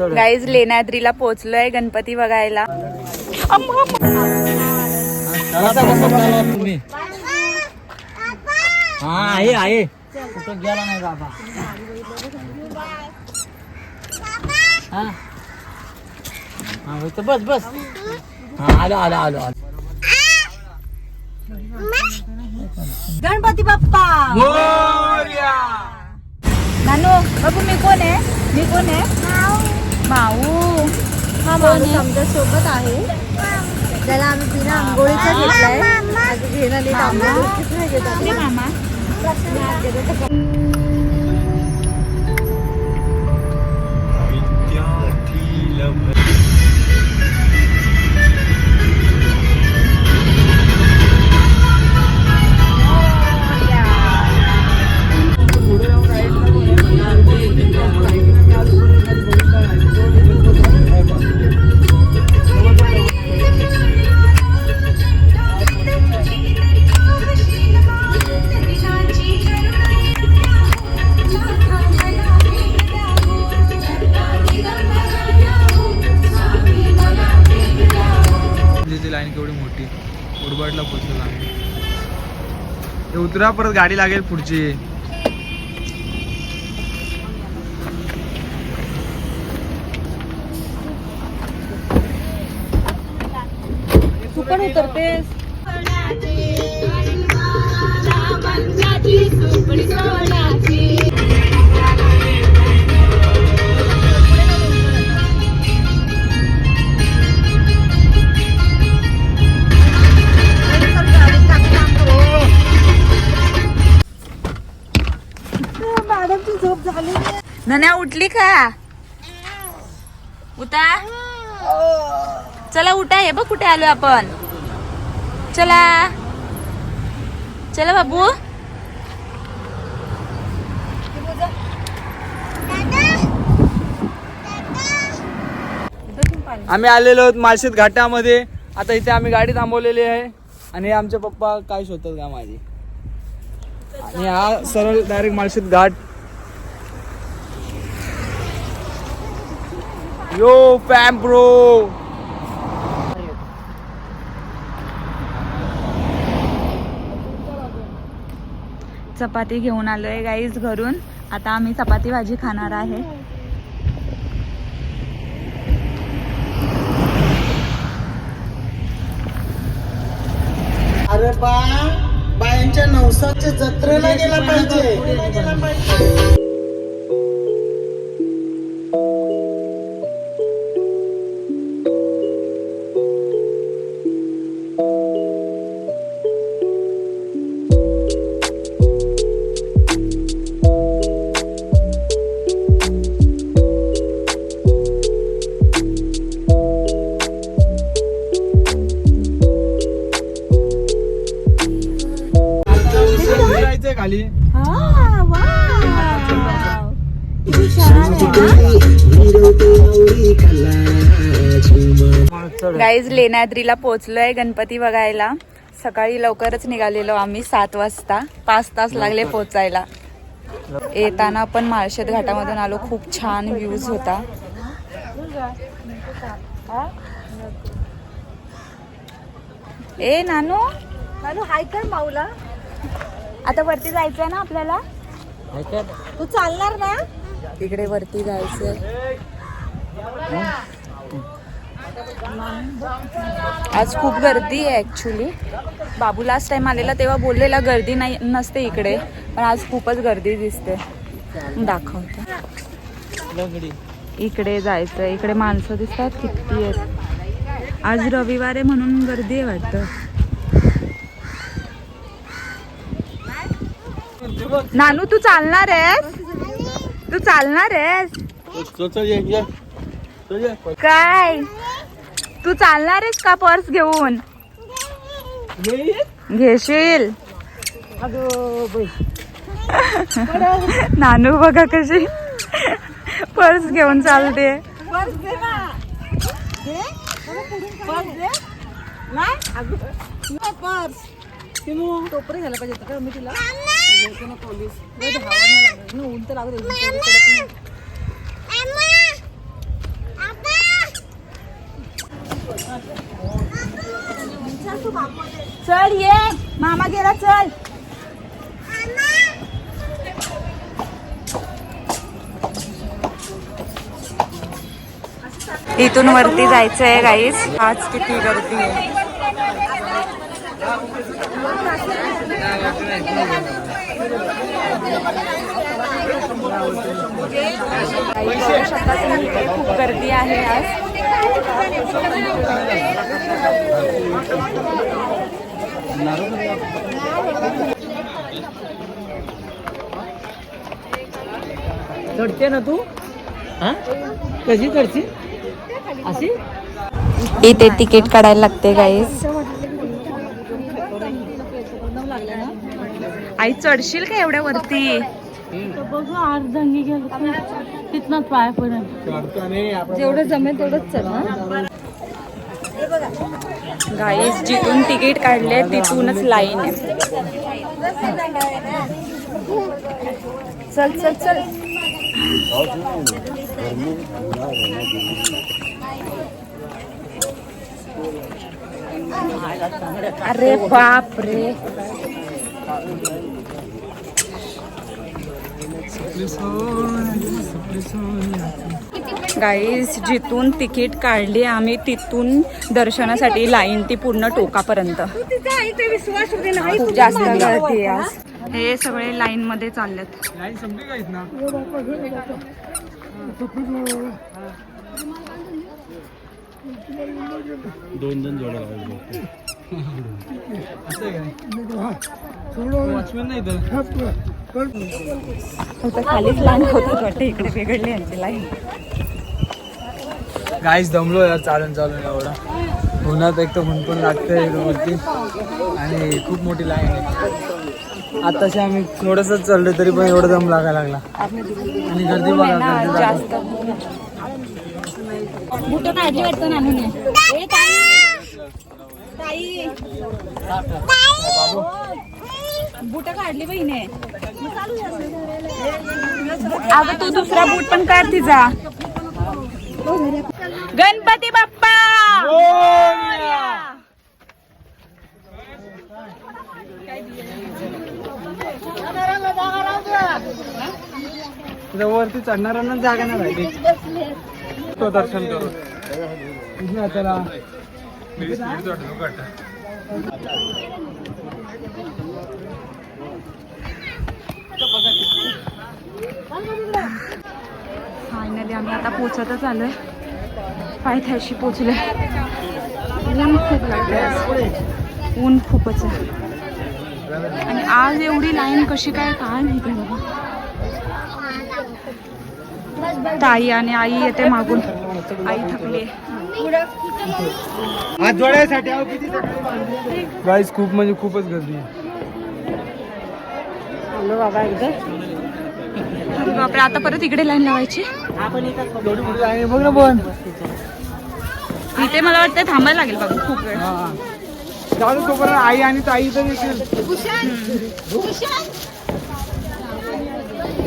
Guys लेण्याद्रीला पोहोचलोय Ganpati बघायला. हा आहे आहे कुठं गेला नाही बाबा हा हा बस बस हा आलो आलो आलो आलो गणपती बाप्पा! नानू बघू मी कोण आहे? मी कोण आहे? माऊ. हा माणूस आमच्यासोबत आहे. त्याला आम्ही बिना आंघोळीचा घेतलाय. आज घेणं नाही आंघोळ. नाही घेत उतरा परत गाडी लागेल पुढची. तू पण उतरतेस. मॅडमची झोप झाली. नन्या उठली का? उठा. चला उठा. हे बघ कुठे आलो आपण. चला. चला बाबू. आम्ही आलेलो आहोत माळशेत घाटामध्ये. आता इथे आम्ही गाडी थांबवलेली आहे. आणि आमचे पप्पा काय शोधतात का माझी आणि हा सरळ डायरेक्ट माळशेत घाट यो फॅम ब्रो चपाती घेऊन आलोय गाईज घरून. आता आम्ही चपाती भाजी खाणार आहे. अरे बा बायांच्या नवसाच्या जत्रेला गेला पाहिजे. जायचंय खाली. गाईज लेण्याद्रीला पोहोचलोय गणपती बघायला. सकाळी लवकरच निघालेलो आम्ही सात वाजता. पाच तास लागले पोचायला येताना पण माळशेत घाटामधून आलो. खूप छान व्ह्यूज होता. ए नानू? नानू हाय कर माऊला. आता वरती जायचंय ना आपल्याला? तू चालणार ना? तिकडे वरती जायचंय. आज खूप गर्दी आहे ऍक्च्युली बाबू लास्ट टाइम आलेला तेव्हा बोललेला गर्दी नाही नसते इकडे. पण आज खूपच गर्दी दिसते. दाखवते. लंगडी. इकडे जायचं इकडे माणसं दिसतात किती आहेत. आज रविवार आहे म्हणून गर्दी आहे वाटतं. नानू तू चालणार आहेस? तू चालणार आहेस? काय? तू चालणार आहेस का पर्स घेऊन? घेशील. नानू बघा कशी पर्स घेऊन चालते. पर्स. टोपरे घ्यायला पाहिजे होतं का मी तिला पोलीस. लागेल ना ऊन तर लागत चल ये. मामा गेला चल. इथून वरती जायचं आहे गाईस आज किती गर्दी आहे. खूप गर्दी आहे आज चढते ना तू? हा? कशी चढची अशी? इथे तिकीट काढायला लागते गाईस आई चढशील का एवढ्या वरती? बघू आठ जणी गेलो तिथनच पाय पडेल जेवढं जमेल तेवढंच चल गाईस जिथून तिकीट काढले तिथूनच लाईन आहे. चल चल चल. अरे बाप रे. गाईज जिथून तिकीट काढली आम्ही तिथून दर्शनासाठी लाईन ती पूर्ण टोकापर्यंत. खूप जास्त गर्दी आज. हे सगळे लाईन मध्ये चाललेत. दोन संपली का इथनं खालीच लाईन वाटते इकडे बिघडली यांची लाईन दमलो यार चालून चालून एवढा. उन्हात एक तर ऊन पण लागतंय वरती आणि खूप मोठी लाईन आहे. आताशी आम्ही थोडस चाललो तरी पण एवढा दम लागायला लागला. आणि गर्दी बघा ना गर्दी बुट काढली बहिणे. अगं तू दुसरा बूट पण काढ तिचा. गणपती बाप्पा. वरती चढणाऱ्यांना जागा नाही राहिली. तो दर्शन करू इथनं त्याला फायनली आम्ही आता पोचतच आलोय पायथ्याशी पोचले. ऊन खूप लागले ऊन खूपच आहे. आणि आज एवढी लाईन कशी काय काय माहिती बाबा. ताई आणि आई येते मागून. आई थकली हात? जोडायसाठी गाईस खूप म्हणजे खूपच गर्दी आहे. बापरे आता परत इकडे लाईन लावायची? एवढी मोठी line आहे बघ ना पण. इथे मला वाटतं थांबायला लागेल बाबा खूप वेळ. हा जाऊ दे तोपर्यंत आई आणि ताई तर येतील.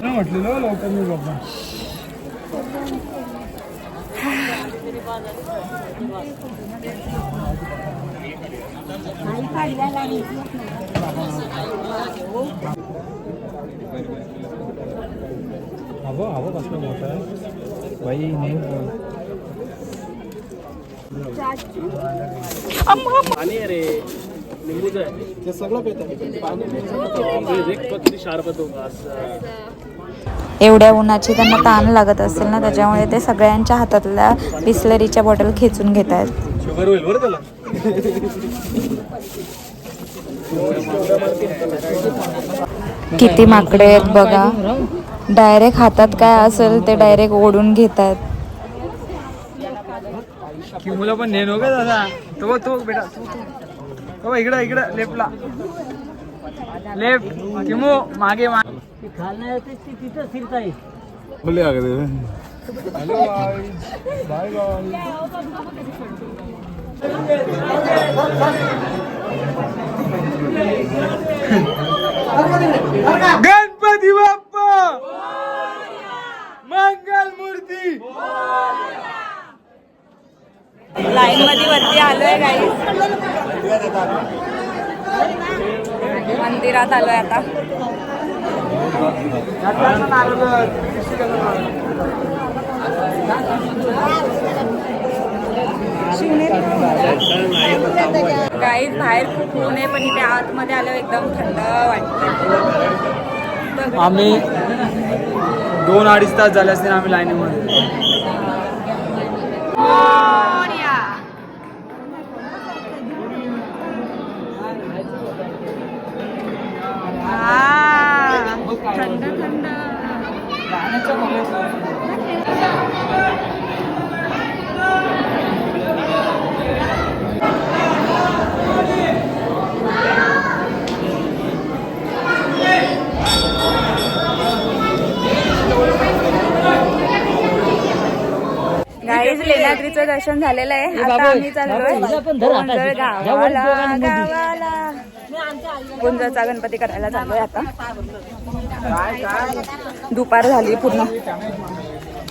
नाही म्हटलेलं लवकर मी बाबा हवा हवा कसला है। आहे बाई नाही हाँ। पाणी रे। निगडीचं आहे ते सगळं पेत आहे है एक पत्री शार होगा एवढ्या उन्हाची त्यांना ताण लागत असेल ना त्याच्यामुळे ते सगळ्यांच्या हातातल्या बिस्लरीच्या बॉटल खेचून घेत आहेत. किती माकडे आहेत बघा. डायरेक्ट हातात काय असेल ते डायरेक्ट ओढून घेत आहेत. मुलं पण नेनो का दादा. तो बेटा. इकडं इकडं लेफ्टला. लेफ़्ट किमो मागे मागे खालना येते तिथं फिरता येईल hello bye bye Ganpati Bappa! Mangal Murti! Line मध्ये वरती आलोय काही मंदिरात आलोय आता. गाईज बाहेर खूप ऊन आहे पण इथे आतमध्ये आलो एकदम थंड वाटतं आम्ही दोन अडीच तास झाले असतील आम्ही लाईनीमध्ये. गाईज लेण्याद्रीचं दर्शन झालेलं आहे. आता आम्ही चाललोय. गावाला गावाला. गोंधळचा गणपती करायला चाललोय आता. दुपार झाली पूर्ण.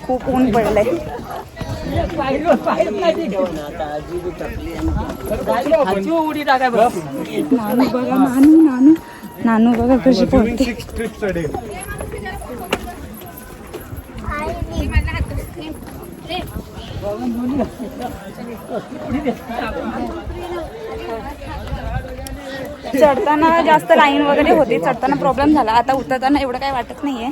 खूप ऊन पडलंय. नानू बघा नानू नानू. नानू बघा कशी पडते. चढताना जास्त लाईन वगैरे होती चढताना प्रॉब्लेम झाला. आता उतरताना एवढं काही वाटत नाहीये.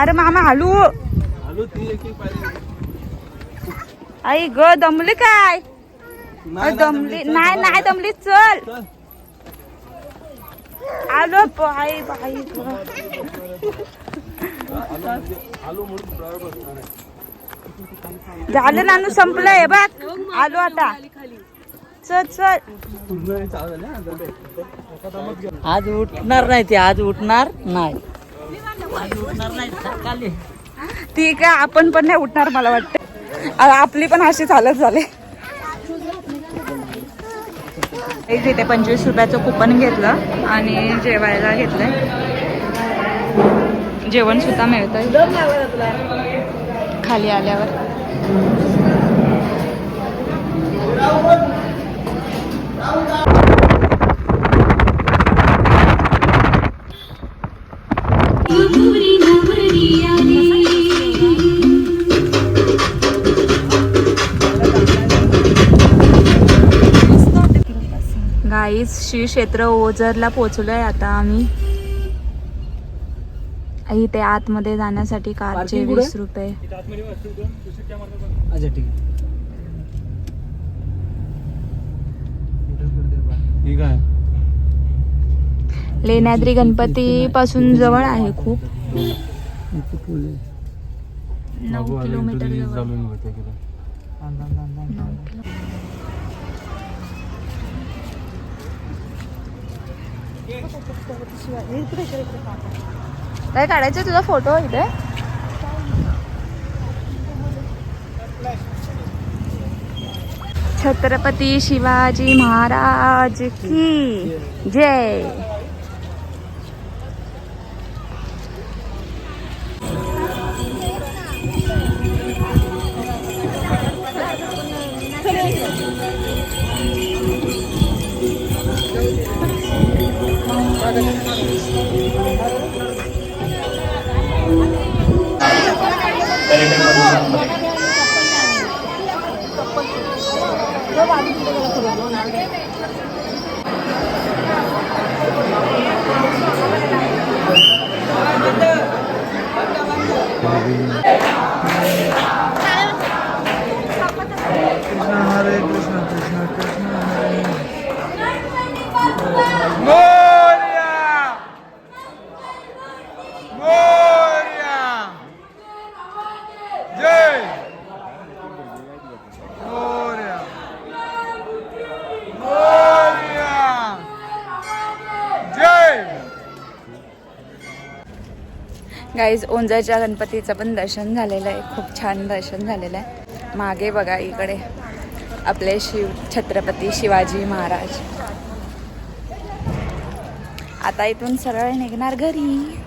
अरे मामा हलू आई ग दमली काय? दमली नाही नाही दमली चल. आलो बाई बाई ग. झालं नानू संपलंय बघ. आलो आता. चल चल. आज उठणार नाही ते आज उठणार नाही. ठीक आहे आपण पण नाही उठणार मला वाटतं आपली पण अशी चालत झाले एक तिथे पंचवीस रुपयाचं कुपन घेतलं आणि जेवायला घेतलंय. जेवण सुद्धा मिळतंय. खाली आल्यावर. गाईज श्री क्षेत्र ओझरला पोचलोय आता आम्ही. इथे आतमध्ये जाण्यासाठी कारचे Parking कुठे? वीस रुपये. अच्छा ठीक आहे. ठीक आहे. लेण्याद्री गणपती पासून जवळ आहे खूप. नऊ किलोमीटर जवळ. काय काढायचं तुझा फोटो इथे. छत्रपती शिवाजी महाराज की जय. कृष्ण गाईज ओंजाच्या गणपतीचं पण दर्शन झालेलं आहे. खूप छान दर्शन झालेलं आहे. मागे बघा इकडे. आपले शिव छत्रपती शिवाजी महाराज. आता इथून सरळ निघणार घरी.